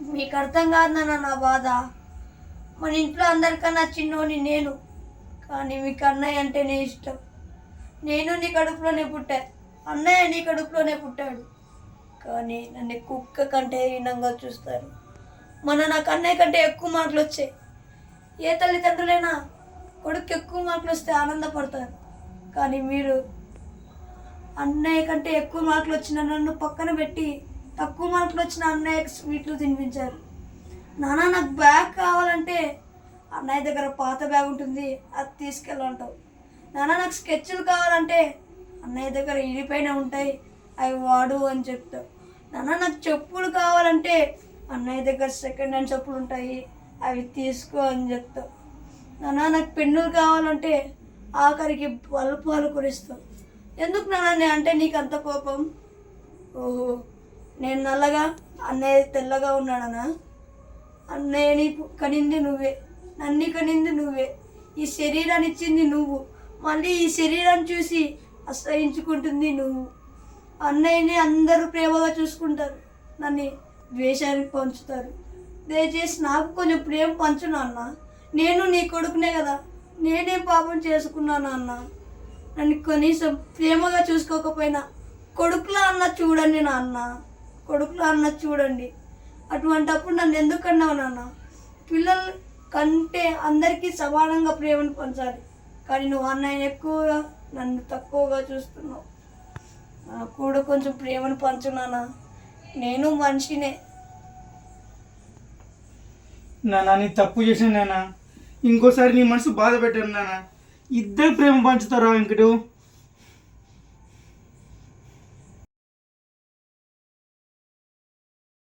మీకు అర్థం కాదు నాన్న నా బాధ. మన ఇంట్లో అందరికన్నా చిన్నోని నేను. కానీ మీకు అన్నయ్య అంటేనే ఇష్టం. నేను నీ కడుపులోనే పుట్టా. అన్నయ్య నీ కడుపులోనే పుట్టాడు. కానీ నన్ను కుక్క కంటే హీనంగా చూస్తారు. మన నాకు అన్నయ్య కంటే ఎక్కువ మార్కులు వచ్చాయి. ఏ తల్లిదండ్రులైనా కొడుకు ఎక్కువ మార్కులు వస్తే ఆనందపడతారు. కానీ మీరు అన్నయ్య కంటే ఎక్కువ మార్కులు వచ్చిన నన్ను పక్కన పెట్టి తక్కువ మార్కులు వచ్చిన అన్నయ్యకి స్వీట్లు తినిపించారు. నాన్న నాకు బ్యాగ్ కావాలంటే అన్నయ్య దగ్గర పాత బ్యాగ్ ఉంటుంది అది తీసుకెళ్ళంటావు. నాన్న నాకు స్కెచ్లు కావాలంటే అన్నయ్య దగ్గర ఇడిపైన ఉంటాయి అవి వాడు అని చెప్తావు. నాన్న నాకు చెప్పులు కావాలంటే అన్నయ్య దగ్గర సెకండ్ హ్యాండ్ చెప్పులు ఉంటాయి అవి తీసుకో అని చెప్తావు. నాన్న నాకు పెన్నులు కావాలంటే ఆఖరికి బల్పాలు కురిస్తావు ఎందుకు నాన్న అంటే నీకు అంత కోపం? ఓహో నేను నల్లగా అన్నయ్య తెల్లగా ఉన్నాడనా? అన్నయ్యని కనింది నువ్వే. నన్ను కనింది నువ్వే. ఈ శరీరాన్ని ఇచ్చింది నువ్వు. మళ్ళీ ఈ శరీరాన్ని చూసి అసహించుకుంటుంది నువ్వు. అన్నయ్యని అందరూ ప్రేమగా చూసుకుంటారు. నన్ను ద్వేషానికి పంచుతారు. దయచేసి నాకు కొంచెం ప్రేమ పంచు నాన్న. నేను నీ కొడుకునే కదా. నేనే పాపం చేసుకున్నాను అన్న నన్ను కనీసం ప్రేమగా చూసుకోకపోయినా కొడుకులా అన్న చూడండి నాన్న. కొడుకులా అన్న చూడండి. అటువంటప్పుడు నన్ను ఎందుకు అన్నావు నాన్న? పిల్లల కంటే అందరికీ సమానంగా ప్రేమను పంచాలి. కానీ నువ్వు అన్నయ్య ఎక్కువగా నన్ను తక్కువగా చూస్తున్నావు. నాకు కూడా కొంచెం ప్రేమను పంచు నాన్న. నేను మనిషినే. నాన్న నీ తప్పు చేశాను నాన్న. ఇంకోసారి నీ మనసు బాధ పెట్టాను నాన్న. ఇద్దరు ప్రేమ పంచుతారా వెంకటూ?